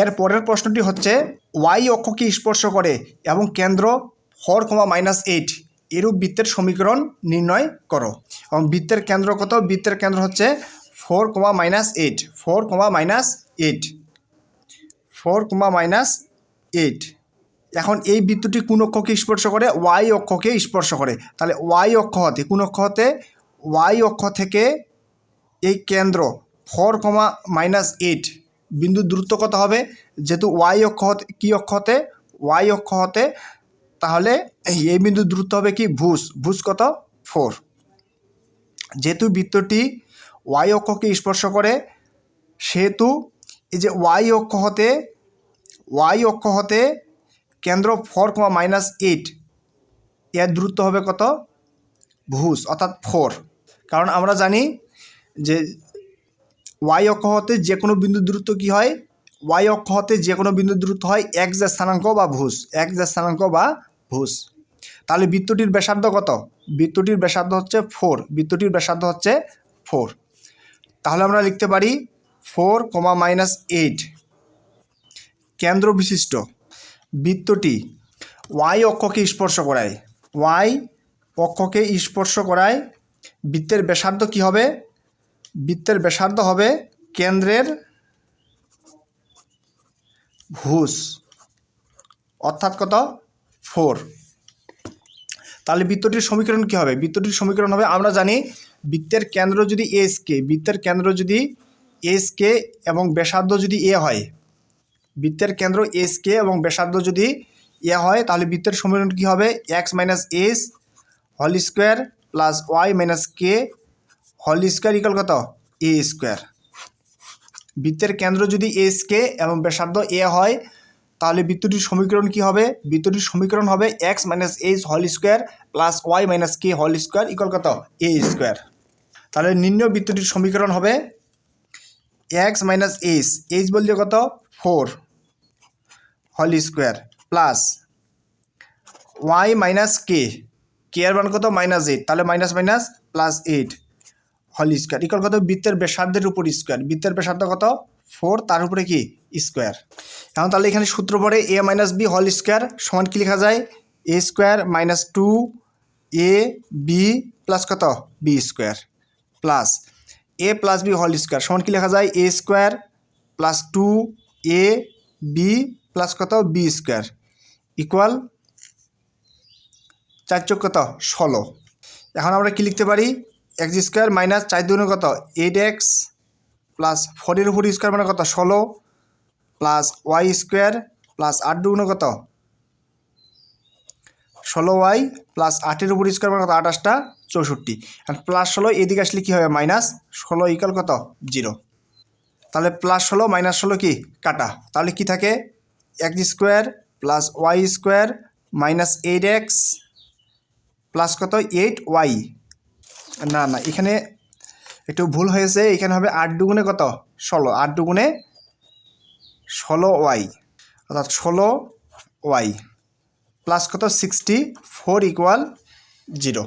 এর পরের প্রশ্নটি হচ্ছে ওয়াই অক্ষকে স্পর্শ করে এবং কেন্দ্র ফোর কমা মাইনাস এইট এরূপ বৃত্তের সমীকরণ নির্ণয় করো। এবং বৃত্তের কেন্দ্র কত? বৃত্তের কেন্দ্র হচ্ছে four comma minus eight four comma minus eight four comma minus eight এখন এই বৃত্তটি কোন অক্ষকে স্পর্শ করে? ওয়াই অক্ষকে স্পর্শ করে। তাহলে ওয়াই অক্ষ হতে, কোন অক্ষ হতে? ওয়াই অক্ষ থেকে এই কেন্দ্র ফোর কমা মাইনাস এইট বিন্দু দূরত্ব কত হবে? যেহেতু ওয়াই অক্ষ হতে, কী অক্ষ হতে? ওয়াই অক্ষ হতে, তাহলে এই বিন্দু দূরত্ব হবে কি? ভুস ভুস কত? ফোর যেহেতু বৃত্তটি ওয়াই অক্ষকে স্পর্শ করে, সেহেতু এই যে ওয়াই অক্ষ হতে ওয়াই অক্ষ হতে কেন্দ্র ফোর কমা মাইনাস এইট এর দূরত্ব হবে কত? ভুস অর্থাৎ ফোর কারণ আমরা জানি যে ওয়াই অক্ষ হতে যে কোনো বিন্দু দূরত্ব কী হয়? ওয়াই অক্ষ হতে যে কোনো বিন্দু দূরত্ব হয় এক এর স্থানাঙ্ক বা ভুস এক এর স্থানাঙ্ক বা ভুস তাহলে বৃত্তটির ব্যাসার্ধ কত? বৃত্তটির ব্যাসার্ধ হচ্ছে ফোর বৃত্তটির ব্যাসার্ধ হচ্ছে ফোর তাহলে আমরা লিখতে পারি ফোর কমা মাইনাস এইট কেন্দ্র বিশিষ্ট। বৃত্তটি ওয়াই অক্ষকে স্পর্শ করায়। ওয়াই অক্ষকে স্পর্শ করায়। বৃত্তের ব্যাসার্ধ কী হবে? বৃত্তের ব্যাসার্ধ হবে কেন্দ্রের ভুস অর্থাৎ কত? ফোর। তাহলে বৃত্তটির সমীকরণ কী হবে? বৃত্তটির সমীকরণ হবে, আমরা জানি বৃত্তের কেন্দ্র যদি এস কে বৃত্তের কেন্দ্র যদি এস কে এবং ব্যাসার্ধ যদি এ হয়, বৃত্তের কেন্দ্র এস কে এবং ব্যাসার্ধ যদি এ হয়, তাহলে বৃত্তের সমীকরণ কী হবে? এক্স মাইনাস এস হল square plus y minus k হল স্কোয়ার ইকাল কত? এ স্কোয়ার বৃত্তের কেন্দ্র যদি এস কে এবং ব্যাসার্ধ এ হয়, তাহলে বৃত্তটির সমীকরণ কি হবে? বৃত্তটির সমীকরণ হবে এক্স মাইনাস এইচ হল square plus y minus k হল স্কোয়ার ইকাল কত? এ স্কোয়ার তাহলে নিম্ন বৃত্তটির সমীকরণ হবে এক্স মাইনাস এইচ এইচ বলতে কত? ফোর হল square plus y minus k k এর মান কত? মাইনাস এইট তাহলে মাইনাস মাইনাস প্লাস এইট হল স্কোয়ার ইকাল কত? বৃত্তের ব্যাসার্ধের উপর স্কোয়ার বৃত্তের ব্যাসার্ধ কত? ফোর তার উপরে কি? স্কোয়ার এখন তাহলে এখানে সূত্র পড়ে এ মাইনাস বি হল স্কোয়ার সমান কি লেখা যায়? A square minus two a b plus কত? B square plus a plus b হল স্কোয়ার সমান কি লেখা যায়? A square plus two a b plus কত? বি স্কোয়ার ইকুয়াল চার চোখ কত? ষোলো। এখন আমরা কি লিখতে পারি? এক্স স্কোয়ার মাইনাস চার দুগুণে কত? এইট এক্স প্লাস ফোরের উপর স্কোয়ার মানে কত? ষোলো প্লাস ওয়াই স্কোয়ার প্লাস আট দুগুণে কত? ষোলো ওয়াই প্লাস আটের উপর স্কোয়ার মানে কত? আঠাশটা চৌষট্টি। আর প্লাস ষোলো এদিকে আসলে কী হবে? মাইনাস ষোলো ইকাল কত? জিরো। তাহলে প্লাস ষোলো, মাইনাস ষোলো কি? কাটা। তাহলে কি থাকে? X square plus y square minus eight x plus কত? Eight y. না না, এখানে একটু ভুল হয়েছে, এখানে হবে আট দুগুণে কত? ষোলো, আট দুগুণে ষোলো ওয়াই, অর্থাৎ ষোলো ওয়াই প্লাস কত? Sixty four equal zero